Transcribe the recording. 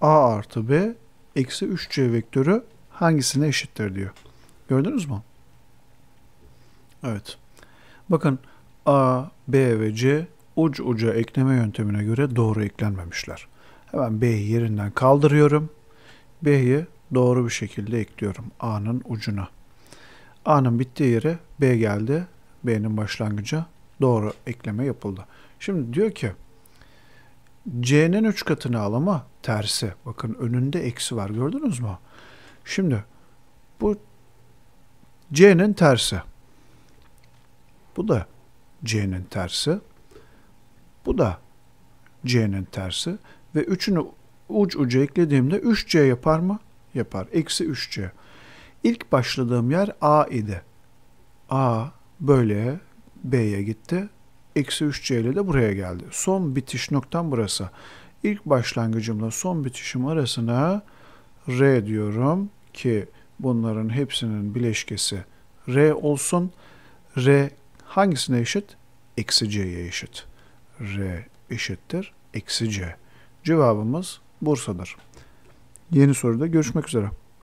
A artı B eksi 3C vektörü hangisine eşittir diyor. Gördünüz mü? Evet. Bakın A, B ve C uç uca ekleme yöntemine göre doğru eklenmemişler. Hemen B'yi yerinden kaldırıyorum. B'yi doğru bir şekilde ekliyorum A'nın ucuna. A'nın bittiği yere B geldi. B'nin başlangıcı doğru ekleme yapıldı. Şimdi diyor ki C'nin 3 katını al ama tersi. Bakın önünde eksi var gördünüz mü? Şimdi bu C'nin tersi. Bu da C'nin tersi. Bu da C'nin tersi. Ve üçünü uç uca eklediğimde 3C yapar mı? Yapar. Eksi 3C. İlk başladığım yer A idi. A böyle B'ye gitti. Eksi 3C ile de buraya geldi. Son bitiş noktam burası. İlk başlangıcımla son bitişim arasına R diyorum ki bunların hepsinin bileşkesi R olsun. R hangisine eşit? Eksi C'ye eşit. R eşittir. Eksi C. Cevabımız Bursa'dır. Yeni soruda görüşmek üzere.